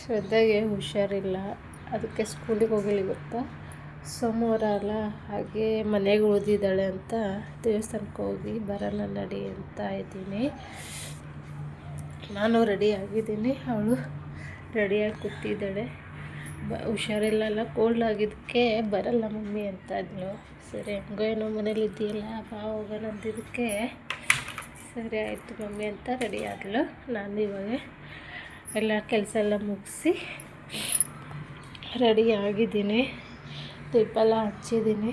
ಶ್ರದ್ಧೆಗೆ ಹುಷಾರಿಲ್ಲ. ಅದಕ್ಕೆ ಸ್ಕೂಲಿಗೆ ಹೋಗಿಲ್ಲ ಗೊತ್ತಾ? ಸೋಮವಾರ ಅಲ್ಲ, ಹಾಗೆ ಮನೆಗೆ ಉಳಿದಿದ್ದಾಳೆ ಅಂತ ದೇವಸ್ಥಾನಕ್ಕೆ ಹೋಗಿ ಬರೋಣ ನಡಿ ಅಂತ ಇದ್ದೀನಿ. ನಾನು ರೆಡಿ ಆಗಿದ್ದೀನಿ. ಅವಳು ರೆಡಿಯಾಗಿ ಕೂತಿದ್ದಾಳೆ. ಬ ಹುಷಾರಿಲ್ಲಲ್ಲ ಕೋಲ್ಡ್ ಆಗಿದ್ದಕ್ಕೆ ಬರಲ್ಲ ಮಮ್ಮಿ ಅಂತ ಇದ್ಲು ಸರಿ, ಹಂಗೋ ಏನೋ ಮನೇಲಿ ಇದೆಯಲ್ಲ, ಬಾ, ಹೋಗೋಣ ಅಂದಿದ್ದಕ್ಕೆ ಸರಿ ಆಯಿತು ಮಮ್ಮಿ ಅಂತ ರೆಡಿ ಆದಳು ನಾನು ಇವಾಗ ಎಲ್ಲ ಕೆಲಸ ಎಲ್ಲ ಮುಗಿಸಿ ರೆಡಿ ಆಗಿದ್ದೀನಿ. ಎಲ್ಲ ಹಚ್ಚಿದ್ದೀನಿ.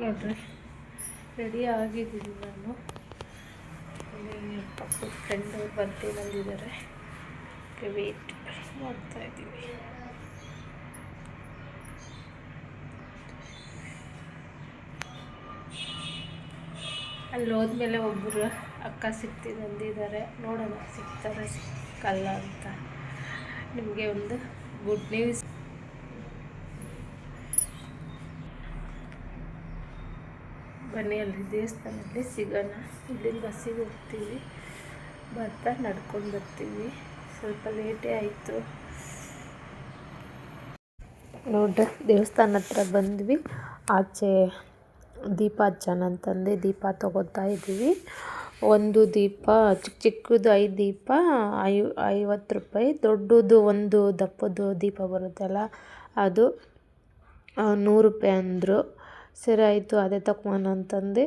ನೋಡ್ರಿ, ರೆಡಿ ಆಗಿದ್ದೀನಿ ನಾನು. ಪಕ್ಕದ ಫ್ರೆಂಡ್ ಬರ್ತೀನಿ ಬಂದಿದ್ದಾರೆ. ವೇಟ್ ಮಾಡ್ತಾ ಇದ್ದೀವಿ ಅಲ್ಲಿ ಹೋದ್ಮೇಲೆ ಒಬ್ಬರು ಅಕ್ಕ ಸಿಗ್ತೀನಿ ಅಂದಿದ್ದಾರೆ ನೋಡೋಣ, ಸಿಗ್ತಾರೆ, ಸಿಕ್ಕಲ್ಲ ಅಂತ. ನಿಮಗೆ ಒಂದು ಗುಡ್ ನ್ಯೂಸ್ ಬನ್ನಿ ಅಲ್ಲಿ ದೇವಸ್ಥಾನದಲ್ಲಿ ಸಿಗೋಣ. ಇಲ್ಲಿಂದ ಬಸ್ಸಿಗೆ ಹೋಗ್ತೀವಿ. ಬರ್ತಾ ನಡ್ಕೊಂಡು ಬರ್ತೀವಿ. ಸ್ವಲ್ಪ ಲೇಟೇ ಆಯಿತು. ನೋಡ್ರಿ, ದೇವಸ್ಥಾನ ಹತ್ರ ಬಂದ್ವಿ. ಆಚೆ ದೀಪ ಹಚ್ಚೋಣ ಅಂತಂದು ದೀಪ ತಗೋತಾ ಇದ್ದೀವಿ. ಒಂದು ದೀಪ, ಚಿಕ್ಕ ಚಿಕ್ಕದು ಐದು ದೀಪ ಐ ಐವತ್ತು ರೂಪಾಯಿ. ದೊಡ್ಡದು ಒಂದು ದಪ್ಪದ್ದು ದೀಪ ಬರುತ್ತಲ್ಲ ಅದು ನೂರು ರೂಪಾಯಿ ಅಂದರು. ಸರಿ ಆಯಿತು, ಅದೇ ತಗೊಳೋಣ ಅಂತಂದು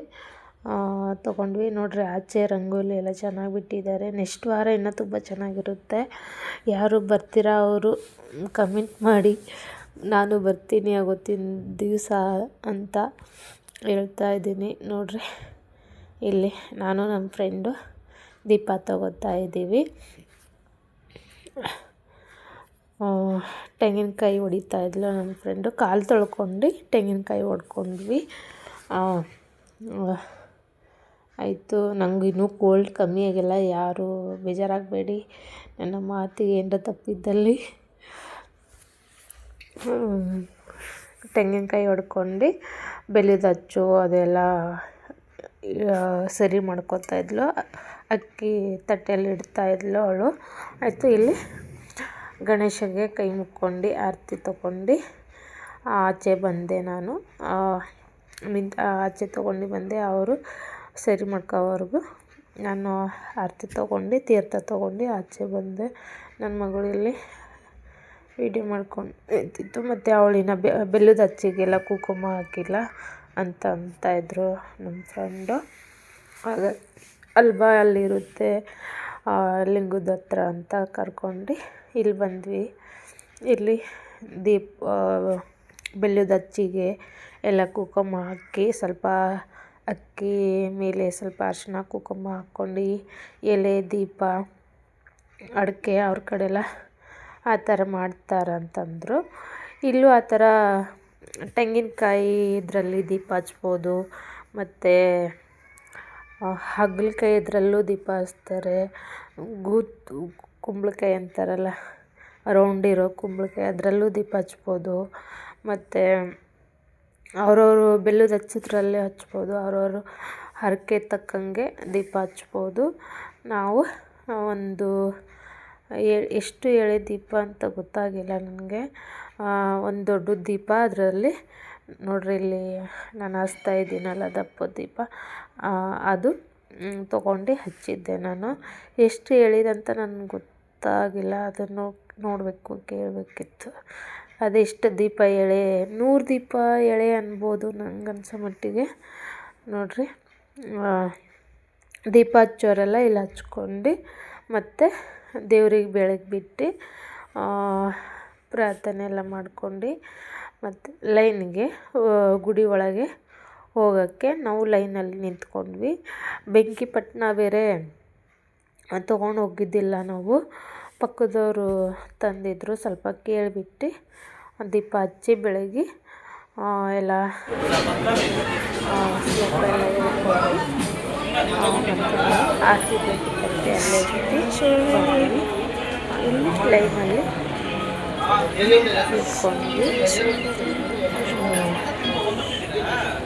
ತೊಗೊಂಡ್ವಿ. ನೋಡ್ರಿ, ಆಚೆ ರಂಗೋಲಿ ಎಲ್ಲ ಚೆನ್ನಾಗಿ ಬಿಟ್ಟಿದ್ದಾರೆ. ನೆಕ್ಸ್ಟ್ ವಾರ ಇನ್ನೂ ತುಂಬ ಚೆನ್ನಾಗಿರುತ್ತೆ. ಯಾರು ಬರ್ತೀರಾ ಅವರು ಕಮೆಂಟ್ ಮಾಡಿ. ನಾನು ಬರ್ತೀನಿ ಆವತ್ತಿನ ದಿವಸ ಅಂತ. ಹೇಳ್ತಾ ಇದ್ದೀನಿ. ನೋಡ್ರಿ. ಇಲ್ಲಿ ನಾನು ನನ್ನ ಫ್ರೆಂಡು ದೀಪ ತಗೋತಾ ಇದ್ದೀವಿ. ತೆಂಗಿನಕಾಯಿ ಹೊಡಿತಾ ಇದ್ಲು ನನ್ನ ಫ್ರೆಂಡು. ಕಾಲು ತೊಳ್ಕೊಂಡು ತೆಂಗಿನಕಾಯಿ ಹೊಡ್ಕೊಂಡ್ವಿ. ಆಯಿತು. ನಂಗೆ ಇನ್ನೂ ಕೋಲ್ಡ್ ಕಮ್ಮಿ ಆಗಿಲ್ಲ. ಯಾರು ಬೇಜಾರಾಗಬೇಡಿ. ನನ್ನ ಮಾತಿಗೆ ಏನರ ತಪ್ಪಿದ್ದಲ್ಲಿ. ತೆಂಗಿನಕಾಯಿ ಹೊಡ್ಕೊಂಡು ಬೆಲ್ಲದ ಅಚ್ಚು ಅದೆಲ್ಲ ಸರಿ ಮಾಡ್ಕೊತಾ ಇದ್ಲು. ಅಕ್ಕಿ ತಟ್ಟೆಯಲ್ಲಿ ಇಡ್ತಾ ಇದ್ಲು ಅವಳು. ಆಯಿತು, ಇಲ್ಲಿ ಗಣೇಶಗೆ ಕೈ ಮುಕ್ಕೊಂಡು ಆರತಿ ತೊಗೊಂಡು ಆಚೆ ಬಂದೆ ನಾನು. ನಿಂತ ಆಚೆ ತೊಗೊಂಡು ಬಂದೆ, ಅವರು ಸರಿ ಮಾಡ್ಕೋವರೆಗೂ. ನಾನು ಆರತಿ ತೊಗೊಂಡು, ತೀರ್ಥ ತೊಗೊಂಡು ಆಚೆ ಬಂದೆ. ನನ್ನ ಮಗಳು ಇಲ್ಲಿ ವೀಡಿಯೋ ಮಾಡ್ಕೊಂಡು ಇದ್ದಿದ್ದು ಮತ್ತು ಅವಳಿನ ಬೆಲ್ಲದ ಅಚ್ಚಿಗೆಲ್ಲ ಕುಂಕುಮ ಹಾಕಿಲ್ಲ ಅಂತ ಅಂತ ಇದ್ದರು ನಮ್ಮ ಫ್ರೆಂಡು ಆಗ ಅಲ್ಲಿ ಬಾ ಅಲ್ಲಿರುತ್ತೆ ಲಿಂಗದ ಹತ್ರ ಅಂತ ಕರ್ಕೊಂಡು ಇಲ್ಲಿ ಬಂದ್ವಿ. ಇಲ್ಲಿ ದೀಪ ಬೆಲ್ಲದ ಅಚ್ಚಿಗೆ ಎಲ್ಲ ಕುಂಕುಮ ಹಾಕಿ ಸ್ವಲ್ಪ ಅಕ್ಕಿ ಮೇಲೆ ಸ್ವಲ್ಪ ಅರಿಶಿನ ಕುಂಕುಮ ಹಾಕ್ಕೊಂಡು ಎಲೆ, ದೀಪ, ಅಡಿಕೆ ಅವ್ರ ಕಡೆ ಎಲ್ಲ ಆ ಥರ ಮಾಡ್ತಾರಂತಂದರು. ಇಲ್ಲೂ ಆ ಥರ ತೆಂಗಿನಕಾಯಿ ಇದರಲ್ಲಿ ದೀಪ ಹಚ್ಬೋದು, ಮತ್ತು ಹಾಗಲಕಾಯಿ ಇದರಲ್ಲೂ ದೀಪ ಹಚ್ತಾರೆ. ಗೂತ್, ಕುಂಬಳಕಾಯಿ ಅಂತಾರಲ್ಲ ರೌಂಡ್ ಇರೋ ಕುಂಬಳಕಾಯಿ ಅದರಲ್ಲೂ ದೀಪ ಹಚ್ಬೋದು. ಮತ್ತು, ಅವರವರು ಬೆಲ್ಲದ ಹಚ್ಚಿದ್ರಲ್ಲಿ ಹಚ್ಬೋದು, ಅವರವರು ಹರಕೆ ತಕ್ಕಂಗೆ ದೀಪ ಹಚ್ಬೋದು. ನಾವು ಒಂದು ಎಷ್ಟು ಎಳೆ ದೀಪ ಅಂತ ಗೊತ್ತಾಗಿಲ್ಲ ನನಗೆ. ಒಂದು ದೊಡ್ಡ ದೀಪ, ಅದರಲ್ಲಿ ನೋಡಿರಿ ಇಲ್ಲಿ ನಾನು ಹಚ್ತಾ ಇದ್ದೀನಲ್ಲ ದಪ್ಪ ದೀಪ. ಅದು ತೊಗೊಂಡು ಹಚ್ಚಿದ್ದೆ ನಾನು. ಎಷ್ಟು ಎಳೆದಂತ ನನಗೆ ಗೊತ್ತಾಗಿಲ್ಲ, ಅದನ್ನು ನೋಡಬೇಕು, ಕೇಳಬೇಕಿತ್ತು. ಅದೆಷ್ಟು ದೀಪ ಎಳೆ, ನೂರು ದೀಪ ಎಳೆ ಅನ್ಬೋದು ನಂಗೆ ಅನ್ಸೋ ಮಟ್ಟಿಗೆ. ನೋಡಿರಿ ದೀಪ ಹಚ್ಚೋರೆಲ್ಲ ಇಲ್ಲಿ ಹಚ್ಕೊಂಡು ಮತ್ತು ದೇವ್ರಿಗೆ ಬೆಳಗ್ಗೆ ಬಿಟ್ಟು ಪ್ರಾರ್ಥನೆ ಎಲ್ಲ ಮಾಡ್ಕೊಂಡು ಮತ್ತು ಲೈನ್ಗೆ ಗುಡಿ ಒಳಗೆ ಹೋಗೋಕ್ಕೆ ನಾವು ಲೈನಲ್ಲಿ ನಿಂತ್ಕೊಂಡ್ವಿ. ಬೆಂಕಿಪಟ್ಟಣ ಬೇರೆ ತೊಗೊಂಡು ಹೋಗಿದ್ದಿಲ್ಲ ನಾವು. ಪಕ್ಕದವರು ತಂದಿದ್ದರು ಸ್ವಲ್ಪ ಕೇಳಿಬಿಟ್ಟು ದೀಪ ಹಚ್ಚಿ ಬೆಳಗ್ಗೆ ಎಲ್ಲ ಬೇಕಿತ್ತಂತೆ ಅಲ್ಲೇ ಇಟ್ಟು ಇಲ್ಲಿ ಲೈನಲ್ಲಿ ಇಟ್ಕೊಂಡು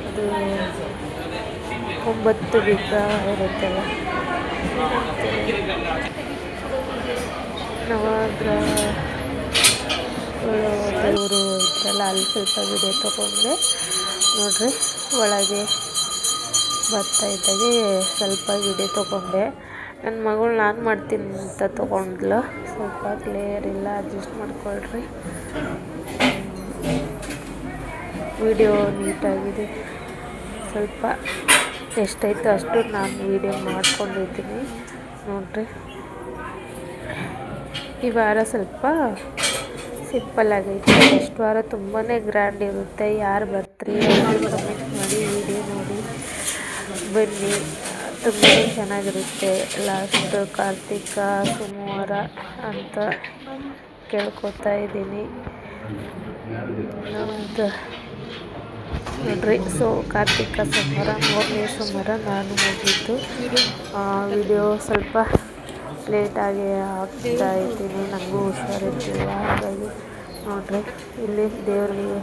ಅದು ಒಂಬತ್ತು ಬೀಜ ಇರುತ್ತಲ್ಲ ನವಗ್ರಹ ದೇವರು ಇದ್ರಲ್ಲ ಅಲ್ಲಿ ಸ್ವಲ್ಪ ವಿಡಿಯೋ ತೊಗೊಂಡೆ ನೋಡ್ರಿ ಒಳಗೆ ಬರ್ತಾ ಇದ್ದಾಗೆ ಸ್ವಲ್ಪ ವಿಡಿಯೋ ತೊಗೊಂಡೆ. ನನ್ನ ಮಗಳು ನಾನು ಮಾಡ್ತೀನಿ ಅಂತ ತೊಗೊಂಡ್ಲು. ಸ್ವಲ್ಪ ಕ್ಲಿಯರ್ ಇಲ್ಲ ಅಡ್ಜಸ್ಟ್ ಮಾಡ್ಕೊಳ್ರಿ. ವಿಡಿಯೋ ನೀಟಾಗಿದೆ ಸ್ವಲ್ಪ ಎಷ್ಟೈತೋ ಅಷ್ಟು ನಾನು ವಿಡಿಯೋ ಮಾಡ್ಕೊಂಡಿದ್ದೀನಿ. ನೋಡ್ರಿ. ಈ ವಾರ ಸ್ವಲ್ಪ ಸಿಂಪಲ್ ಆಗೈತೆ. ನೆಕ್ಸ್ಟ್ ವಾರ ತುಂಬಾ ಗ್ರ್ಯಾಂಡ್ ಇರುತ್ತೆ. ಯಾರು ಬರ್ತೀರಿ ಕಮೆಂಟ್ ಮಾಡಿ ವಿಡಿಯೋ ನೋಡಿ ಬನ್ನಿ ತುಂಬಾ ಚೆನ್ನಾಗಿರುತ್ತೆ. ಲಾಸ್ಟ್ ಕಾರ್ತಿಕ, ಸೋಮವಾರ ಅಂತ ಕೇಳ್ಕೊತಾ ಇದ್ದೀನಿ. ನಮ್ಮದು ನೋಡ್ರಿ ಸೊ ಕಾರ್ತಿಕ ಸೋಮವಾರ ಮೂರನೇ ಸೋಮವಾರ ನಾನು ಹೋಗಿದ್ದು. ವಿಡಿಯೋ ಸ್ವಲ್ಪ ಲೇಟಾಗಿ ಹಾಕ್ತಾ ಇದ್ದೀನಿ. ನನಗೂ ಹುಷಾರಿರ್ತಿಲ್ಲ ಹಾಗಾಗಿ ನೋಡ್ರಿ, ಇಲ್ಲಿ ದೇವರಿಗೆ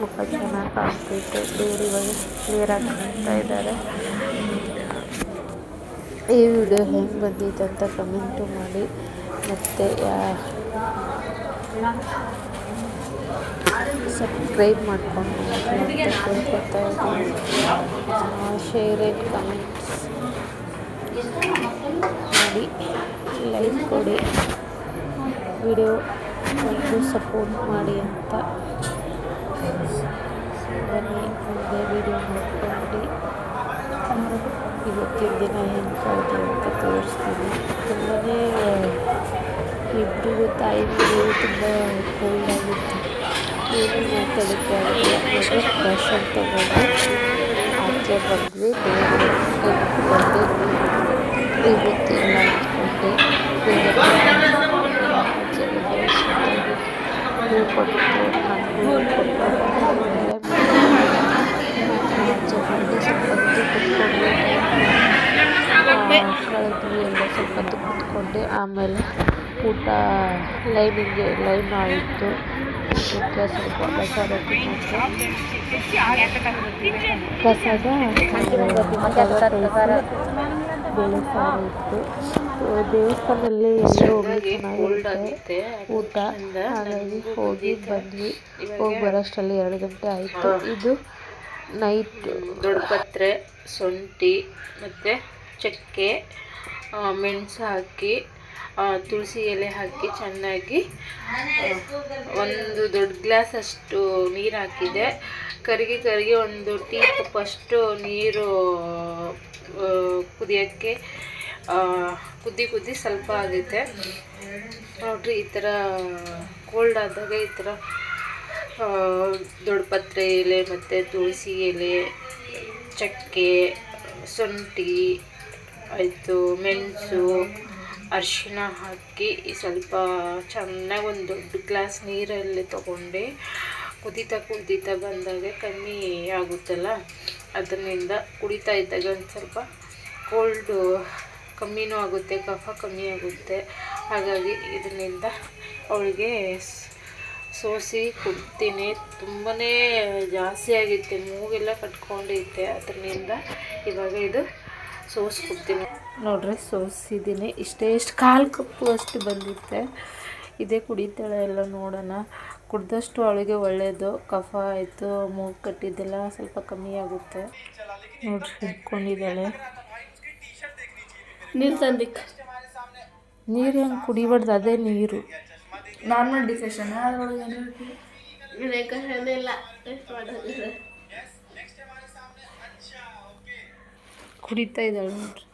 ಮುಖ ಚೆನ್ನಾಗಿ ಕಾಣ್ತಿತ್ತು ದೇವ್ರು ಇವಾಗ ಕ್ಲಿಯರಾಗಿ ಕಾಣ್ತಾ ಇದ್ದಾರೆ. ಈ ವಿಡಿಯೋ ಹೆಂಗೆ ಬಂದಿತ್ತು ಅಂತ ಕಮೆಂಟು ಮಾಡಿ. ಮತ್ತು ಸಬ್ಸ್ಕ್ರೈಬ್ ಮಾಡ್ಕೊಂಡು ಕೇಳ್ಕೊತಾ ಇದ್ದೀನಿ. ಶೇರ್ ಆ್ಯಂಡ್ ಕಮೆಂಟ್ಸ್ ಮಾಡಿ ಲೈಕ್ ಕೊಡಿ. ವಿಡಿಯೋ ಸಪೋರ್ಟ್ ಮಾಡಿ ಅಂತ. ವಿಡಿಯೋ ನೋಡ್ಕೊಂಡು ಇವತ್ತಿನ ದಿನ ಹೆಂಗೆ ಕಳೆದು ಅಂತ ತೋರಿಸ್ತೀನಿ. ತುಂಬಾ ಇಬ್ಬರಿಗೂ ತಾಯಿ ಮಗಳು ತುಂಬ ಕೋಲ್ಡ್ ಆಗಿತ್ತು. ಏನು ಮಾತಾಡೋಕ್ಕೆ ಆಗಿಲ್ಲ. ದರ್ಶನ್ ತಗೊಂಡು ಆಚೆ ಬಂದ್ವಿ ದೇವರು ಬಂದು ಆಚೆ ಬಂದು ಹೂ ಕೊಟ್ಟು ಹಣ್ಣು ಕೊಟ್ಟು ಆಮೇಲೆ ಆಚೆ ಬಂದು ಸ್ವಲ್ಪ ಹೊತ್ತು ಕುತ್ಕೊಂಡು ಕಳೆದ್ವಿ ಎಲ್ಲ ಸ್ವಲ್ಪ ಹೊತ್ತು ಕುತ್ಕೊಂಡು ಆಮೇಲೆ ಊಟ ಲೈನಿಗೆ ಲೈನ್ ಆಯಿತು ಊಟಕ್ಕೆ ಸ್ವಲ್ಪ ಪ್ರಸಾದ ಪ್ರಸಾದ ಬೇಳೆ ಸಾರು ಇತ್ತು ದೇವಸ್ಥಾನದಲ್ಲಿ ಊಟ. ಹಾಗಾಗಿ ಹೋಗಿ ಬಂದ್ವಿ. ಹೋಗಿ ಬರೋಷ್ಟರಲ್ಲಿ ಎರಡು ಗಂಟೆ ಆಯಿತು. ಇದು ನೈಟ್ ದೊಡ್ಡಪತ್ರೆ ಶುಂಠಿ ಮತ್ತು ಚಕ್ಕೆ ಮೆಣಸು ಹಾಕಿ ತುಳಸಿ ಎಲೆ ಹಾಕಿ ಚೆನ್ನಾಗಿ ಒಂದು ದೊಡ್ಡ ಗ್ಲಾಸ್ ಅಷ್ಟು ನೀರು ಹಾಕಿದೆ. ಕರಿಗೆ ಕರಿಗೆ ಒಂದು ಟೀ ಕಪ್ ಅಷ್ಟು ನೀರು ಕುದಿಯೋಕ್ಕೆ ಕುದ್ದಿ ಕುದ್ದಿ ಸ್ವಲ್ಪ ಆಗುತ್ತೆ. ನೋಡ್ರಿ, ಈ ಥರ ಕೋಲ್ಡ್ ಆದಾಗ ಈ ಥರ ದೊಡ್ಡಪತ್ರೆ ಎಲೆ ಮತ್ತು ತುಳಸಿ ಎಲೆ, ಚಕ್ಕೆ, ಶುಂಠಿ ಆಯಿತು, ಮೆಣಸು, ಅರಿಶಿಣ ಹಾಕಿ ಸ್ವಲ್ಪ ಚೆನ್ನಾಗಿ ಒಂದು ದೊಡ್ಡ ಗ್ಲಾಸ್ ನೀರಲ್ಲಿ ತೊಗೊಂಡು. ಕುದೀತಾ ಕುದೀತಾ ಬಂದಾಗ ಕಮ್ಮಿ ಆಗುತ್ತಲ್ಲ, ಅದರಿಂದ ಕುಡಿತಾ ಇದ್ದಾಗ ಒಂದು ಸ್ವಲ್ಪ ಕೋಲ್ಡು ಕಮ್ಮಿನೂ ಆಗುತ್ತೆ ಕಫ ಕಮ್ಮಿ ಆಗುತ್ತೆ. ಹಾಗಾಗಿ ಇದರಿಂದ ಅವಳಿಗೆ ಸೋಸಿ ಕೊಡ್ತೀನಿ. ತುಂಬಾ ಜಾಸ್ತಿ ಆಗಿತ್ತೆ, ಮೂಗೆಲ್ಲ ಕಟ್ಕೊಂಡಿದ್ದೆ. ಅದರಿಂದ ಇವಾಗ ಇದು ಸೋಸಿ ಕೊಡ್ತೀನಿ ನೋಡ್ರಿ ಸೋಸಿದ್ದೀನಿ ಇಷ್ಟೇ ಇಷ್ಟು ಕಾಲು ಕಪ್ಪು ಅಷ್ಟು ಬಂದಿತ್ತೆ. ಇದೇ ಕುಡಿತಾಳೆ ಎಲ್ಲ ನೋಡೋಣ. ಕುಡ್ದಷ್ಟು ಅವಳಿಗೆ ಒಳ್ಳೆಯದು ಕಫ ಆಯಿತು, ಮೂಗು ಕಟ್ಟಿದ್ದೆಲ್ಲ ಸ್ವಲ್ಪ ಕಮ್ಮಿ ಆಗುತ್ತೆ. ನೋಡ್ರಿ, ಹಿಡ್ಕೊಂಡಿದ್ದಾಳೆ. ನೀರು ತಂದಿಕ್. ನೀರು ಹೆಂಗೆ ಕುಡಿಬಾರ್ದು, ಅದೇ ನೀರು. ನಾರ್ಮಲ್ ಡಿಸೆಷನ್ ಅದ್ರೊಳಗೆ ಕುಡಿತಾ ಇದ್ದಾಳೆ ನೋಡ್ರಿ.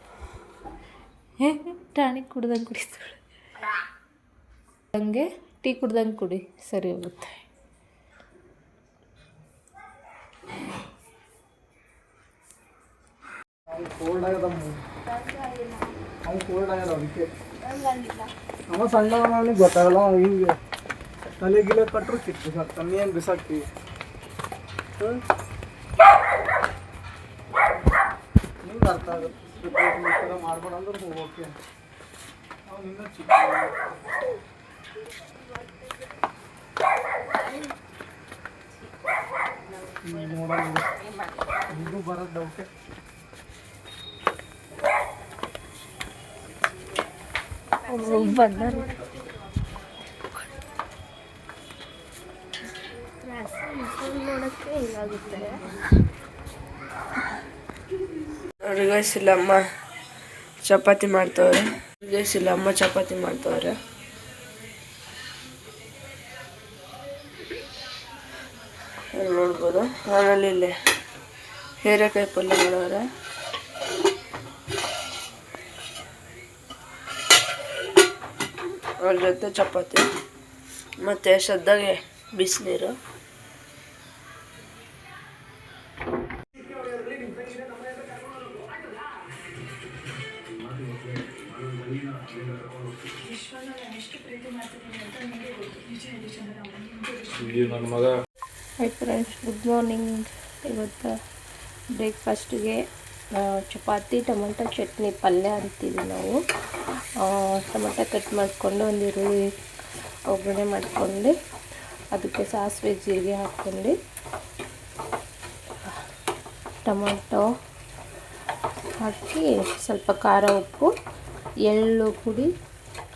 ಹೇ ಟಾನಿಕ್ ಕುಡ್ದಂಗೆ ಕುಡಿತಾಳೆ. ಹಂಗೆ ಟೀ ಕುಡ್ದಂಗೆ ಕುಡಿ, ಸರಿ ಹೋಗುತ್ತೆ. ಕೋಲ್ಡ್ ಆಗ್ಯದ ಅವ್ನು ಕೋಲ್ಡ್ ಆಗ್ಯದ ಅದಕ್ಕೆ ಅವ ಸಣ್ಣವನಿಗೆ ಗೊತ್ತಾಗಲ್ಲ ಅವ ಹಿಂಗೆ ತಲೆ ಗಿಲೆ ಕಟ್ಟರು ಸಿಕ್ತು ಸರ್ ಕಮ್ಮಿ ಏನು ಬಿಸಾಕ್ತೀವಿ. ಹ್ಞೂ ಬರ್ತಾ ಇರುತ್ತೆ ಮಾಡ್ಬೇಡ ಅಂದ್ರೆ ಹೋಗೋಕೆ ಅವನಿನ್ನ ಚಿಕ್ಕ ನೋಡೋದು ಇದು ಬರೋದು ಡೌಟೆ ಬಂದರು ನೋಡೋಕ್ಕೆ ಹಿಂಗಾಗುತ್ತೆ ನೋಡಿ ಗೈಸ್ ಇಲ್ಲ ಅಮ್ಮ ಚಪಾತಿ ಮಾಡ್ತವ್ರೆ. ಗೈಸ್ ಇಲ್ಲ ಅಮ್ಮ ಚಪಾತಿ ಮಾಡ್ತವ್ರೆ. ನೋಡ್ಬೋದು? ಆಮೇಲೆ ಇಲ್ಲಿ ಹೀರೆಕಾಯಿ ಪಲ್ಯ ಮಾಡೋರೆ. ಅವ್ರ ಜೊತೆ ಚಪಾತಿ. ಮತ್ತು ಶ್ರದ್ಧಾಗೆ ಬಿಸಿನೀರು. ಹೈ ಫ್ರೆಂಡ್ಸ್ ಗುಡ್ ಮಾರ್ನಿಂಗ್ ಇವತ್ತು ಬ್ರೇಕ್ಫಾಸ್ಟಿಗೆ ಚಪಾತಿ, ಟೊಮೆಟೊ ಚಟ್ನಿ ಪಲ್ಯ ಅಂತೀವಿ ನಾವು. ಟೊಮೊಟೊ ಕಟ್ ಮಾಡಿಕೊಂಡು ಒಂದು ಈರುಳ್ಳಿ ಒಗ್ಗರಣೆ ಮಾಡ್ಕೊಂಡು ಅದಕ್ಕೆ ಸಾಸಿವೆ ಜೀರಿಗೆ ಹಾಕ್ಕೊಂಡು ಟೊಮೆಟೊ ಹಾಕಿ ಸ್ವಲ್ಪ ಖಾರ ಉಪ್ಪು, ಎಳ್ಳು ಪುಡಿ,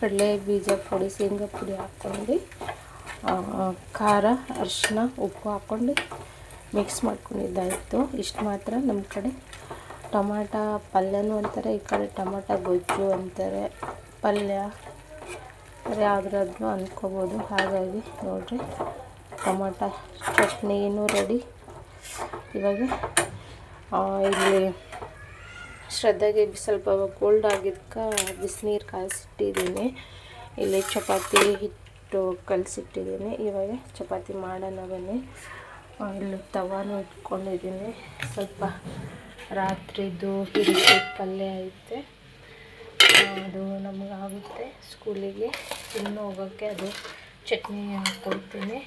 ಕಡಲೆ ಬೀಜ ಪುಡಿ, ಶೇಂಗಾ ಪುಡಿ ಹಾಕ್ಕೊಂಡು ಖಾರ ಅರಿಶಿನ ಉಪ್ಪು ಹಾಕ್ಕೊಂಡು ಮಿಕ್ಸ್ ಮಾಡ್ಕೊಂಡಿದ್ದಾಯಿತು. ಇಷ್ಟು ಮಾತ್ರ ನಮ್ಮ ಕಡೆ. ಟೊಮಾಟ ಪಲ್ಯನೂ ಅಂತಾರೆ, ಈ ಕಡೆ ಟೊಮಾಟ ಗೊಜ್ಜು ಅಂತಾರೆ. ಪಲ್ಯ ಯಾವುದಾದ್ರೂ ಅಂದ್ಕೋಬೋದು ಹಾಗಾಗಿ ನೋಡಿರಿ, ಟೊಮಾಟ ಚಟ್ನಿನೂ ರೆಡಿ ಇವಾಗ ಇಲ್ಲಿ ಶ್ರದ್ಧಾಗೆ ಸ್ವಲ್ಪ ಕೋಲ್ಡ್ ಆಗಿದ್ದಕ್ಕೆ ಬಿಸಿನೀರು ಕಾಯಿಸಿಟ್ಟಿದ್ದೀನಿ ಇಲ್ಲಿ ಚಪಾತಿ ಹಿಟ್ಟು ಕಲಸಿಟ್ಟಿದ್ದೀನಿ. ಇವಾಗ ಚಪಾತಿ ಮಾಡೋಣ ಬನ್ನಿ. ಇಲ್ಲಿ ತವಾನು ಇಟ್ಕೊಂಡಿದ್ದೀನಿ. ಸ್ವಲ್ಪ ರಾತ್ರಿದು ಹಿರಿಸಿ ಪಲ್ಯ ಐತೆ. ಅದು ನಮಗಾಗುತ್ತೆ ಸ್ಕೂಲಿಗೆ. ತಿನ್ನೋ ಹೋಗೋಕ್ಕೆ ಅದು ಚಟ್ನಿ ಹಾಕ್ಕೊಡ್ತೀನಿ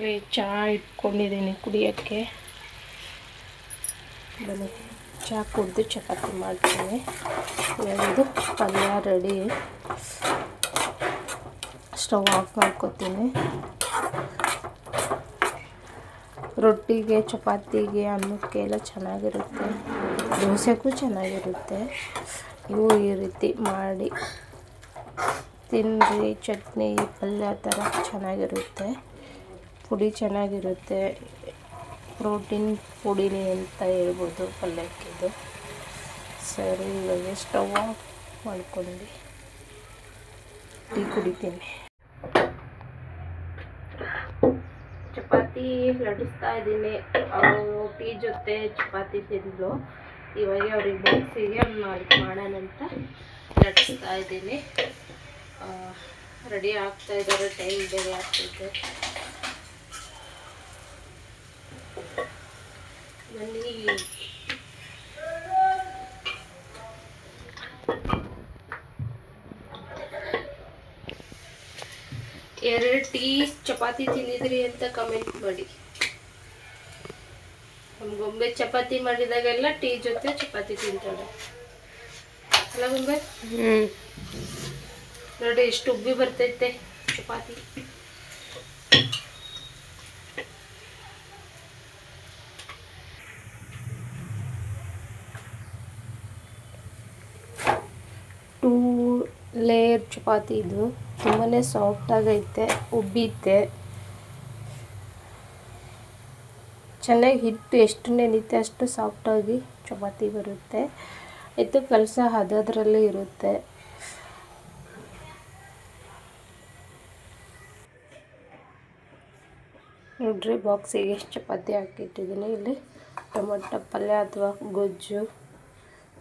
ಇಲ್ಲಿ ಚಹಾ ಇಟ್ಕೊಂಡಿದ್ದೀನಿ ಕುಡಿಯೋಕ್ಕೆ. ಬನ್ನಿ ಚಹಾ ಕುಡಿದು ಚಪಾತಿ ಮಾಡ್ತೀನಿ. ಎರಡು ಪಲ್ಯ ರೆಡಿ. ಸ್ಟವ್ ಆಫ್ ಮಾಡ್ಕೊತೀನಿ. ರೊಟ್ಟಿಗೆ, ಚಪಾತಿಗೆ, ಅನ್ನಕ್ಕೆ ಎಲ್ಲ ಚೆನ್ನಾಗಿರುತ್ತೆ. ದೋಸೆಗೂ ಚೆನ್ನಾಗಿರುತ್ತೆ. ಇವು ಈ ರೀತಿ ಮಾಡಿ ತಿನ್ನಿರಿ ಚಟ್ನಿ, ಪಲ್ಯ ಥರ ಚೆನ್ನಾಗಿರುತ್ತೆ. ಪುಡಿ ಚೆನ್ನಾಗಿರುತ್ತೆ. ಪ್ರೋಟೀನ್ ಪುಡಿನೇ ಅಂತ ಹೇಳ್ಬೋದು ಪಲ್ಯಕ್ಕಿದು. ಸರಿ, ಇವಾಗ ಸ್ಟವ್ ಆಫ್ ಮಾಡ್ಕೊಂಡು ಟೀ ಕುಡಿತೀನಿ. ಚಪಾತಿ ಲಡಿಸ್ತಾ ಇದ್ದೀನಿ. ಅವರು ಟೀ ಜೊತೆ ಚಪಾತಿ ತಿಂದು ಇವಾಗ ಅವ್ರಿಗೆ ಬಾಕ್ಸಿಗೆ ಮಾಡೋಣ ಅಂತ ಲಟ್ಟಿಸ್ತಾ ಇದ್ದೀನಿ. ರೆಡಿ ಆಗ್ತಾ ಇದ್ದಾರೆ ಟೈಮ್ ಬೇರೆ ಆಗ್ತೈತೆ ಎರಡು ಟೀ ಚಪಾತಿ ತಿಂದಿದ್ರಿ ಅಂತ ಕಮೆಂಟ್ ಮಾಡಿ. ಗೊಂಬೆ ಚಪಾತಿ ಮಾಡಿದಾಗೆಲ್ಲ ಟೀ ಜೊತೆ ಚಪಾತಿ ತಿಂತಾಳೆ. ಅಲ್ಲ ಗೊಂಬೆ? ನೋಡಿ ಎಷ್ಟು ಉಬ್ಬಿ ಬರ್ತೈತೆ ಚಪಾತಿ ಟೂ ಲೇಯರ್ ಚಪಾತಿ ಇದು. ತುಂಬಾ ಸಾಫ್ಟಾಗೈತೆ ಉಬ್ಬಿತ್ತೆ. ಚೆನ್ನಾಗಿ ಹಿಟ್ಟು ಎಷ್ಟು ನೆನೀತೆ ಅಷ್ಟು ಸಾಫ್ಟಾಗಿ ಚಪಾತಿ ಬರುತ್ತೆ. ಇದು ಕೆಲಸ ಹದದ್ರಲ್ಲೇ ಇರುತ್ತೆ. ನೋಡ್ರಿ ಬಾಕ್ಸಿಗೆ ಚಪಾತಿ ಹಾಕಿಟ್ಟಿದ್ದೀನಿ. ಇಲ್ಲಿ ಟೊಮೊಟೊ ಪಲ್ಯ ಅಥವಾ ಗೊಜ್ಜು,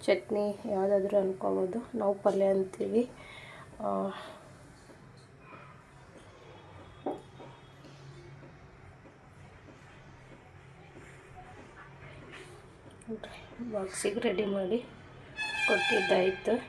ಚಟ್ನಿ ಯಾವುದಾದ್ರೂ ಅಂದ್ಕೋಬೋದು ನಾವು ಪಲ್ಯ ಅಂತೀವಿ. ಬಾಕ್ಸಿಗೆ ರೆಡಿ ಮಾಡಿ ಕೊಟ್ಟಿದ್ದಾಯಿತು.